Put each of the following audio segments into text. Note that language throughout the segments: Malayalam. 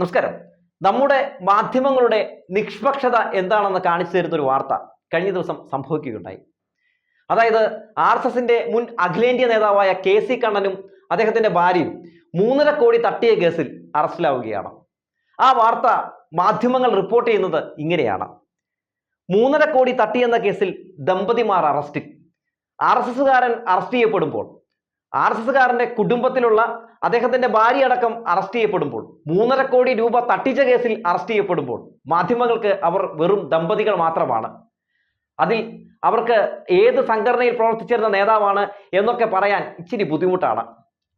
നമസ്കാരം. നമ്മുടെ മാധ്യമങ്ങളുടെ നിഷ്പക്ഷത എന്താണെന്ന് കാണിച്ചു തരുന്ന ഒരു വാർത്ത കഴിഞ്ഞ ദിവസം സംഭവിക്കുകയുണ്ടായി. അതായത് ആർ എസ് എസിന്റെ മുൻ അഖിലേന്ത്യാ നേതാവായ കെ സി കണ്ണനും അദ്ദേഹത്തിന്റെ ഭാര്യയും മൂന്നര കോടി തട്ടിയ കേസിൽ അറസ്റ്റിലാവുകയാണ്. ആ വാർത്ത മാധ്യമങ്ങൾ റിപ്പോർട്ട് ചെയ്യുന്നത് ഇങ്ങനെയാണ്. മൂന്നര കോടി തട്ടിയെന്ന കേസിൽ ദമ്പതിമാർ അറസ്റ്റിൽ. ആർ എസ് എസുകാരൻ അറസ്റ്റ് ചെയ്യപ്പെടുമ്പോൾ ആർ എസ് എസുകാരന്റെ കുടുംബത്തിലുള്ള അദ്ദേഹത്തിന്റെ ഭാര്യ അടക്കം അറസ്റ്റ് ചെയ്യപ്പെടുമ്പോൾ മൂന്നര കോടി രൂപ തട്ടിച്ച കേസിൽ അറസ്റ്റ് ചെയ്യപ്പെടുമ്പോൾ മാധ്യമങ്ങൾക്ക് അവർ വെറും ദമ്പതികൾ മാത്രമാണ്. അതിൽ അവർക്ക് ഏത് സംഘടനയിൽ പ്രവർത്തിച്ചിരുന്ന നേതാവാണ് എന്നൊക്കെ പറയാൻ ഇച്ചിരി ബുദ്ധിമുട്ടാണ്.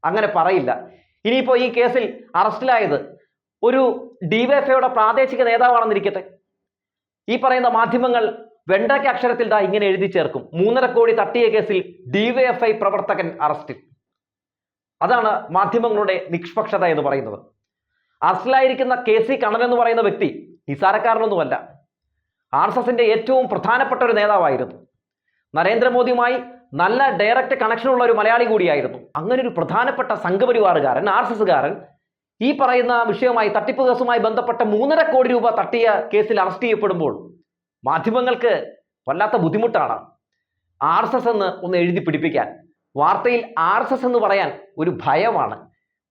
അങ്ങനെ പറയില്ല. ഇനിയിപ്പോൾ ഈ കേസിൽ അറസ്റ്റിലായത് ഒരു ഡിവൈഎഫ്ഐയുടെ പ്രാദേശിക നേതാവാണെന്നിരിക്കട്ടെ. ഈ പറയുന്ന മാധ്യമങ്ങൾ വെണ്ടയ്ക്ക് അക്ഷരത്തിൽ ദാ ഇങ്ങനെ എഴുതി ചേർക്കും. മൂന്നര കോടി തട്ടിയ കേസിൽ ഡിവൈഎഫ്ഐ പ്രവർത്തകൻ അറസ്റ്റിൽ. അതാണ് മാധ്യമങ്ങളുടെ നിഷ്പക്ഷത എന്ന് പറയുന്നത്. അറസ്റ്റിലായിരിക്കുന്ന കെ സി കണ്ണൻ എന്ന് പറയുന്ന വ്യക്തി നിസാരക്കാരനൊന്നുമല്ല. ആർ എസ് എസിന്റെ ഏറ്റവും പ്രധാനപ്പെട്ട ഒരു നേതാവായിരുന്നു. നരേന്ദ്രമോദിയുമായി നല്ല ഡയറക്റ്റ് കണക്ഷൻ ഉള്ള ഒരു മലയാളി കൂടിയായിരുന്നു. അങ്ങനെ ഒരു പ്രധാനപ്പെട്ട സംഘപരിവാറുകാരൻ ആർ എസ് എസുകാരൻ ഈ പറയുന്ന വിഷയവുമായി തട്ടിപ്പ് കേസുമായി ബന്ധപ്പെട്ട മൂന്നര കോടി രൂപ തട്ടിയ കേസിൽ അറസ്റ്റ് ചെയ്യപ്പെടുമ്പോൾ മാധ്യമങ്ങൾക്ക് വല്ലാത്ത ബുദ്ധിമുട്ടാണ് ആർ എസ് എസ് എന്ന് ഒന്ന് എഴുതി പിടിപ്പിക്കാൻ. വാർത്തയിൽ ആർ എസ് എസ് എന്ന് പറയാൻ ഒരു ഭയമാണ്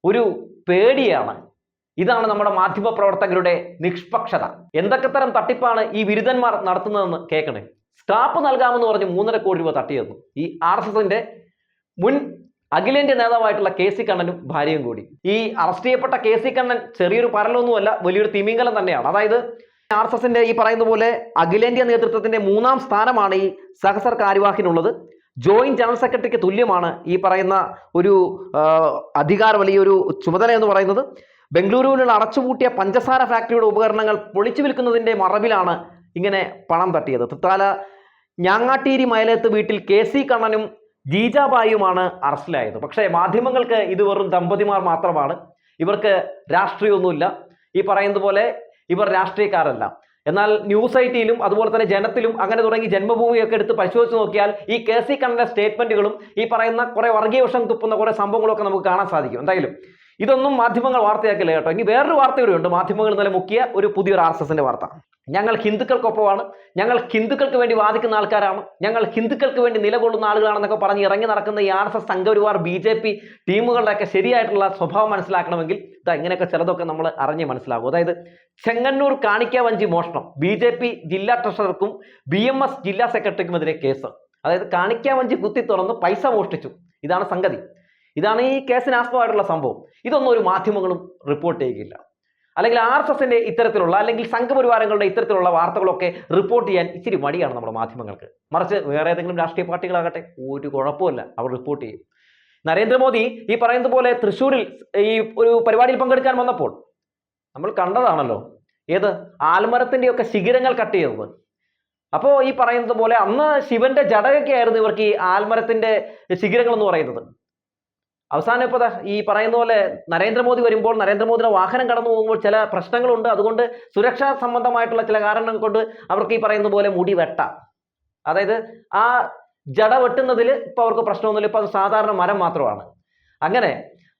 ഒരു പേടിയാണ്. ഇതാണ് നമ്മുടെ മാധ്യമ പ്രവർത്തകരുടെ നിഷ്പക്ഷത. എന്തൊക്കെ തരം തട്ടിപ്പാണ് ഈ വിരുദ്ധന്മാർ നടത്തുന്നതെന്ന് കേൾക്കണേ. സ്റ്റാപ്പ് നൽകാമെന്ന് പറഞ്ഞ് മൂന്നര കോടി രൂപ തട്ടിയെന്നു. ഈ ആർ എസ് എസിന്റെ മുൻ അഖിലേന്ത്യാ നേതാവായിട്ടുള്ള കെ സി കണ്ണനും ഭാര്യയും കൂടി. ഈ അറസ്റ്റ് ചെയ്യപ്പെട്ട കെ സി കണ്ണൻ ചെറിയൊരു പരലൊന്നുമല്ല വലിയൊരു തിമിംഗലം തന്നെയാണ്. അതായത് ആർ എസ് എസിന്റെ ഈ പറയുന്ന പോലെ അഖിലേന്ത്യാ നേതൃത്വത്തിന്റെ മൂന്നാം സ്ഥാനമാണ് ഈ സഹസർ കാര്യവാഹിനുള്ളത് ജോയിന്റ് ജനറൽ സെക്രട്ടറിക്ക് തുല്യമാണ് ഈ പറയുന്ന ഒരു അധികാരം അല്ലെങ്കിൽ ഒരു ചുമതല എന്ന് പറയുന്നത്. ബംഗളൂരുവിലുള്ള അടച്ചുപൂട്ടിയ പഞ്ചസാര ഫാക്ടറിയുടെ ഉപകരണങ്ങൾ പൊളിച്ചു വിൽക്കുന്നതിന്റെ മറവിലാണ് ഇങ്ങനെ പണം തട്ടിയത്. തൃത്താല ഞാങ്ങാട്ടീരി മയലത്ത് വീട്ടിൽ കെ സി കണ്ണനും ജീജാബായിയുമാണ് അറസ്റ്റിലായത്. പക്ഷേ മാധ്യമങ്ങൾക്ക് ഇത് വെറും ദമ്പതിമാർ മാത്രമാണ്. ഇവർക്ക് രാഷ്ട്രീയമൊന്നുമില്ല. ഈ പറയുന്നത് പോലെ ഇവർ രാഷ്ട്രീയക്കാരല്ല. എന്നാൽ ന്യൂസ് ഐറ്റിയിലും അതുപോലെ തന്നെ ജനത്തിലും അങ്ങനെ തുടങ്ങി ജന്മഭൂമിയൊക്കെ എടുത്ത് പരിശോധിച്ച് നോക്കിയാൽ ഈ കെ സി കണ്ണന്റെ സ്റ്റേറ്റ്മെന്റുകളും ഈ പറയുന്ന കുറേ വർഗീയ വിഷം തുപ്പുന്ന കുറേ സംഭവങ്ങളൊക്കെ നമുക്ക് കാണാൻ സാധിക്കും. എന്തായാലും ഇതൊന്നും മാധ്യമങ്ങൾ വാർത്തയാക്കില്ല കേട്ടോ. ഇനി വേറൊരു വാർത്ത കൂടിയുണ്ട് മാധ്യമങ്ങൾ ഇന്നലെ മുക്കിയ ഒരു പുതിയൊരു ആർ എസ് എസിന്റെ വാർത്ത. ഞങ്ങൾ ഹിന്ദുക്കൾക്കൊപ്പമാണ്. ഞങ്ങൾ ഹിന്ദുക്കൾക്ക് വേണ്ടി വാദിക്കുന്ന ആൾക്കാരാണ്. ഞങ്ങൾ ഹിന്ദുക്കൾക്ക് വേണ്ടി നിലകൊള്ളുന്ന ആളുകളാണെന്നൊക്കെ പറഞ്ഞ് ഇറങ്ങി നടക്കുന്ന ഈ R S S Sangh Parivar B J P ടീമുകളുടെയൊക്കെ ശരിയായിട്ടുള്ള സ്വഭാവം മനസ്സിലാക്കണമെങ്കിൽ ഇത് ഇങ്ങനെയൊക്കെ ചിലതൊക്കെ നമ്മൾ അറിഞ്ഞ് മനസ്സിലാകും. അതായത് ചെങ്ങന്നൂർ കാണിക്കാവഞ്ചി മോഷണം. ബി ജെ പി ജില്ലാ ട്രഷറർക്കും ബി എം എസ് ജില്ലാ സെക്രട്ടറിക്കുമെതിരെ കേസ്. അതായത് കാണിക്കാവഞ്ചി കുത്തി തുറന്ന് പൈസ മോഷ്ടിച്ചു. ഇതാണ് സംഗതി. ഇതാണ് ഈ കേസിന് ആസ്പദമായിട്ടുള്ള സംഭവം. ഇതൊന്നും ഒരു മാധ്യമങ്ങളും റിപ്പോർട്ട് ചെയ്യുകയില്ല അല്ലെങ്കിൽ ആർ എസ് എസിന്റെ ഇത്തരത്തിലുള്ള അല്ലെങ്കിൽ സംഘപരിവാരങ്ങളുടെ ഇത്തരത്തിലുള്ള വാർത്തകളൊക്കെ റിപ്പോർട്ട് ചെയ്യാൻ ഇച്ചിരി മടിയാണ് നമ്മുടെ മാധ്യമങ്ങൾക്ക്. മറിച്ച് വേറെ ഏതെങ്കിലും രാഷ്ട്രീയ പാർട്ടികളാകട്ടെ ഒരു കുഴപ്പമില്ല അവർ റിപ്പോർട്ട് ചെയ്യും. നരേന്ദ്രമോദി ഈ പറയുന്നത് പോലെ തൃശ്ശൂരിൽ ഈ ഒരു പരിപാടിയിൽ പങ്കെടുക്കാൻ വന്നപ്പോൾ നമ്മൾ കണ്ടതാണല്ലോ ഏത് ആൽമരത്തിന്റെയൊക്കെ ശിഖിരങ്ങൾ കട്ട് ചെയ്തത്. അപ്പോൾ ഈ പറയുന്നത് പോലെ അന്ന് ശിവന്റെ ജടകൊക്കെ ആയിരുന്നു ഇവർക്ക് ഈ ആൽമരത്തിന്റെ ശിഖിരങ്ങൾ എന്ന് പറയുന്നത്. അവസാനം ഇപ്പോൾ ഈ പറയുന്ന പോലെ നരേന്ദ്രമോദി വരുമ്പോൾ നരേന്ദ്രമോദിയുടെ വാഹനം കടന്നു പോകുമ്പോൾ ചില പ്രശ്നങ്ങളുണ്ട്. അതുകൊണ്ട് സുരക്ഷാ സംബന്ധമായിട്ടുള്ള ചില കാരണങ്ങൾ കൊണ്ട് അവർക്ക് ഈ പറയുന്ന പോലെ മുടി വെട്ടാം. അതായത് ആ ജട വെട്ടുന്നതിൽ ഇപ്പോൾ അവർക്ക് പ്രശ്നമൊന്നുമില്ല. ഇപ്പോൾ അത് സാധാരണ മരം മാത്രമാണ്. അങ്ങനെ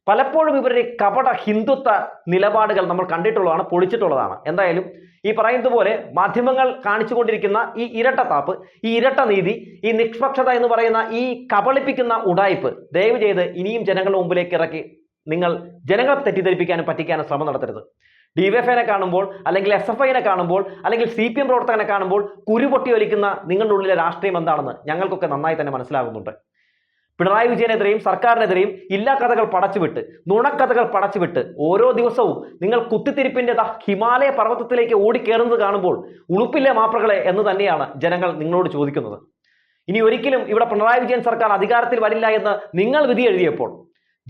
പലപ്പോഴും ഇവരുടെ കപട ഹിന്ദുത്വ നിലപാടുകൾ നമ്മൾ കണ്ടിട്ടുള്ളതാണ് പൊളിച്ചിട്ടുള്ളതാണ്. എന്തായാലും ഈ പറയുന്നത് പോലെ മാധ്യമങ്ങൾ കാണിച്ചുകൊണ്ടിരിക്കുന്ന ഈ ഇരട്ടത്താപ്പ് ഈ ഇരട്ട നീതി ഈ നിഷ്പക്ഷത എന്ന് പറയുന്ന ഈ കബളിപ്പിക്കുന്ന ഉടായ്പ് ദയവ് ചെയ്ത് ഇനിയും ജനങ്ങളുടെ മുമ്പിലേക്ക് ഇറക്കി നിങ്ങൾ ജനങ്ങളെ തെറ്റിദ്ധരിപ്പിക്കാനും പറ്റിക്കാനും ശ്രമം നടത്തരുത്. ഡിവൈഎഫ്ഐനെ കാണുമ്പോൾ അല്ലെങ്കിൽ എസ് എഫ് ഐനെ കാണുമ്പോൾ അല്ലെങ്കിൽ സി പി എം പ്രവർത്തകനെ കാണുമ്പോൾ കുരുപൊട്ടി വലിക്കുന്ന നിങ്ങളുടെ ഉള്ളിലെ രാഷ്ട്രീയം എന്താണെന്ന് ഞങ്ങൾക്കൊക്കെ നന്നായി തന്നെ മനസ്സിലാകുന്നുണ്ട്. പിണറായി വിജയനെതിരെയും സർക്കാരിനെതിരെയും ഇല്ലാ കഥകൾ പടച്ചുവിട്ട് നുണക്കഥകൾ പടച്ചുവിട്ട് ഓരോ ദിവസവും നിങ്ങൾ കുത്തിത്തിരിപ്പിന്റെ ഹിമാലയ പർവതത്തിലേക്ക് ഓടിക്കേറുന്നത് കാണുമ്പോൾ ഉളുപ്പില്ലേ മാപ്രകളെ എന്ന് തന്നെയാണ് ജനങ്ങൾ നിങ്ങളോട് ചോദിക്കുന്നത്. ഇനി ഒരിക്കലും ഇവിടെ പിണറായി വിജയൻ സർക്കാർ അധികാരത്തിൽ വരില്ല എന്ന് നിങ്ങൾ വിധി എഴുതിയപ്പോൾ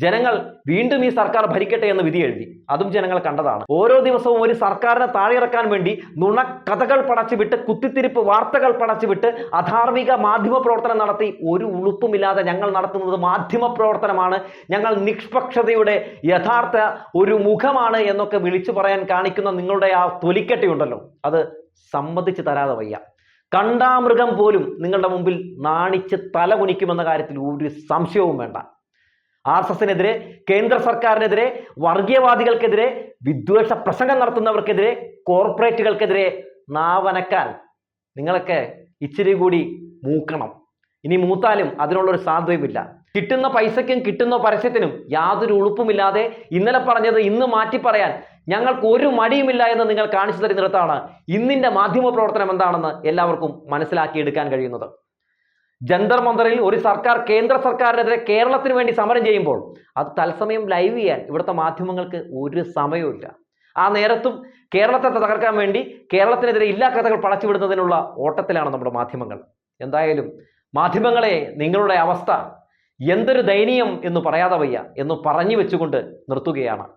ജനങ്ങൾ വീണ്ടും ഈ സർക്കാർ ഭരിക്കട്ടെ എന്ന് വിധി എഴുതി. അതും ജനങ്ങൾ കണ്ടതാണ്. ഓരോ ദിവസവും ഒരു സർക്കാരിനെ താഴെയിറക്കാൻ വേണ്ടി നുണക്കഥകൾ പടച്ചുവിട്ട് കുത്തിത്തിരിപ്പ് വാർത്തകൾ പടച്ചുവിട്ട് അധാർമിക മാധ്യമ പ്രവർത്തനം നടത്തി. ഒരു ഉളുപ്പുമില്ലാതെ ഞങ്ങൾ നടത്തുന്നത് മാധ്യമ പ്രവർത്തനമാണ്. ഞങ്ങൾ നിഷ്പക്ഷതയുടെ യഥാർത്ഥ ഒരു മുഖമാണ് എന്നൊക്കെ വിളിച്ചു പറയാൻ കാണിക്കുന്ന നിങ്ങളുടെ ആ തൊലിക്കട്ടിയുണ്ടല്ലോ അത് സമ്മതിച്ചു തരാതെ വയ്യ. കണ്ടാമൃഗം പോലും നിങ്ങളുടെ മുമ്പിൽ നാണിച്ച് തല കുനിക്കുമെന്ന കാര്യത്തിൽ ഒരു സംശയവും വേണ്ട. ആർ എസ് എസിനെതിരെ കേന്ദ്ര സർക്കാരിനെതിരെ വർഗീയവാദികൾക്കെതിരെ വിദ്വേഷ പ്രസംഗം നടത്തുന്നവർക്കെതിരെ കോർപ്പറേറ്റുകൾക്കെതിരെ നാവനക്കാൻ നിങ്ങളൊക്കെ ഇച്ചിരി കൂടി മൂക്കണം. ഇനി മൂത്താലും അതിനുള്ളൊരു സാധ്യതയുമില്ല. കിട്ടുന്ന പൈസയ്ക്കും കിട്ടുന്ന പരസ്യത്തിനും യാതൊരു ഉളുപ്പുമില്ലാതെ ഇന്നലെ പറഞ്ഞത് ഇന്ന് മാറ്റി പറയാൻ ഞങ്ങൾക്ക് ഒരു മടിയുമില്ല എന്ന് നിങ്ങൾ കാണിച്ചു തരുന്നിടത്താണ് ഇന്നിന്റെ മാധ്യമ പ്രവർത്തനം എന്താണെന്ന് എല്ലാവർക്കും മനസ്സിലാക്കിയെടുക്കാൻ കഴിയുന്നത്. ജന്തർ ഒരു സർക്കാർ കേന്ദ്ര സർക്കാരിനെതിരെ കേരളത്തിന് വേണ്ടി സമരം ചെയ്യുമ്പോൾ അത് തത്സമയം ലൈവ് ചെയ്യാൻ ഇവിടുത്തെ മാധ്യമങ്ങൾക്ക് ഒരു സമയവുമില്ല. ആ നേരത്തും കേരളത്തെ തകർക്കാൻ വേണ്ടി കേരളത്തിനെതിരെ ഇല്ലാ കഥകൾ പടച്ചുവിടുന്നതിനുള്ള ഓട്ടത്തിലാണ് നമ്മുടെ മാധ്യമങ്ങൾ. എന്തായാലും മാധ്യമങ്ങളെ നിങ്ങളുടെ അവസ്ഥ എന്തൊരു ദയനീയം എന്ന് പറയാതെ വയ്യ എന്ന് പറഞ്ഞു വെച്ചുകൊണ്ട് നിർത്തുകയാണ്.